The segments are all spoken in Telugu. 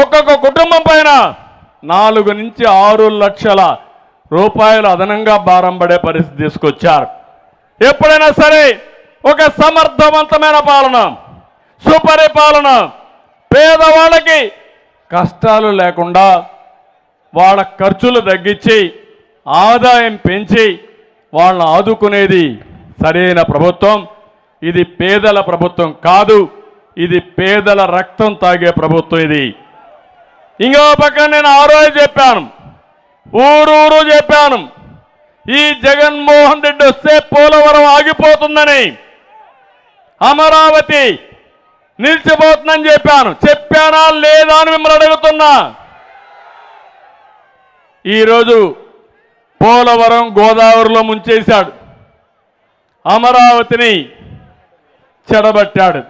ఒక్కొక్క కుటుంబం పైన నాలుగు నుంచి ఆరు లక్షల రూపాయలు అదనంగా భారం పడే పరిస్థితి తీసుకొచ్చారు. ఎప్పుడైనా సరే ఒక సమర్థవంతమైన పాలన సుపరిపాలన పేదవాళ్ళకి కష్టాలు లేకుండా వాళ్ళ ఖర్చులు తగ్గించి ఆదాయం పెంచి వాళ్ళని ఆదుకునేది సరైన ప్రభుత్వం. ఇది పేదల ప్రభుత్వం కాదు ఇది పేదల రక్తం తాగే ప్రభుత్వం ఇది. ఇంకో పక్కన నేను ఆ రోజు చెప్పాను. ఊరూరు చెప్పాను. ఈ జగన్మోహన్ రెడ్డి వస్తే పోలవరం ఆగిపోతుందని. అమరావతి నిలిచిపోతుందని చెప్పాను. చెప్పానా లేదా అని మిమ్మల్ని అడుగుతున్నా. ఈరోజు పోలవరం గోదావరిలో ముంచేశాడు. అమరావతిని చెడబట్టాడు.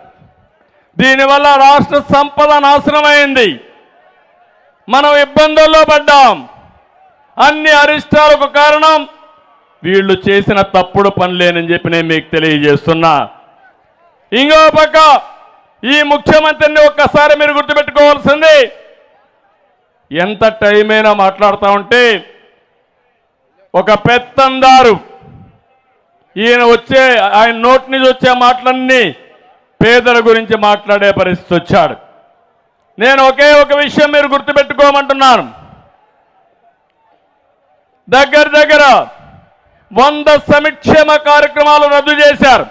దీనివల్ల రాష్ట్ర సంపద నాశనమైంది. మనం ఇబ్బందుల్లో పడ్డాం. అన్ని అరిష్టాలకు కారణం వీళ్ళు చేసిన తప్పుడు పనులేనని చెప్పి నేను మీకు తెలియజేస్తున్నా. ఇంకో పక్క ఈ ముఖ్యమంత్రిని ఒక్కసారి మీరు గుర్తుపెట్టుకోవాల్సింది ఎంత టైం అయినా మాట్లాడుతూ ఉంటే ఒక పెత్తందారు ఈయన వచ్చే ఆయన నోటి నుంచి వచ్చే మాటలన్నీ పేదల గురించి మాట్లాడే పరిస్థితి వచ్చాడు. నేను ఒకే ఒక విషయం మీరు గుర్తుపెట్టుకోమంటున్నాను. దగ్గర దగ్గర వంద సంక్షేమ కార్యక్రమాలు రద్దు చేశారు.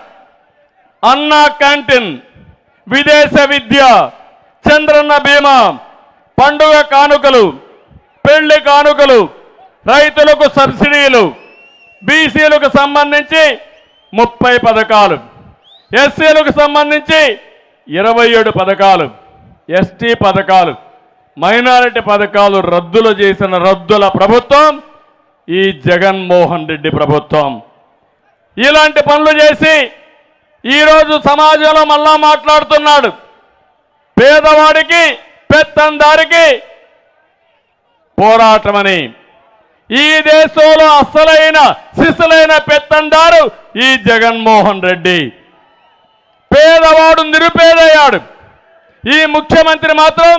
అన్నా క్యాంటీన్ విదేశ విద్య చంద్రన్న బీమా పండుగ కానుకలు పెళ్ళి కానుకలు రైతులకు సబ్సిడీలు బీసీలకు సంబంధించి ముప్పై పథకాలు ఎస్సీలకు సంబంధించి ఇరవై ఏడు పథకాలు. ఎస్టీ పథకాలు మైనారిటీ పథకాలు రద్దులు చేసిన రద్దుల ప్రభుత్వం ఈ జగన్మోహన్ రెడ్డి ప్రభుత్వం. ఇలాంటి పనులు చేసి ఈరోజు సమాజంలో మళ్ళా మాట్లాడుతున్నాడు. పేదవాడికి పెత్తందారికి పోరాటమని. ఈ దేశంలో అసలైన సిసలైన పెత్తందారు ఈ జగన్మోహన్ రెడ్డి. ఈ ముఖ్యమంత్రి మాత్రం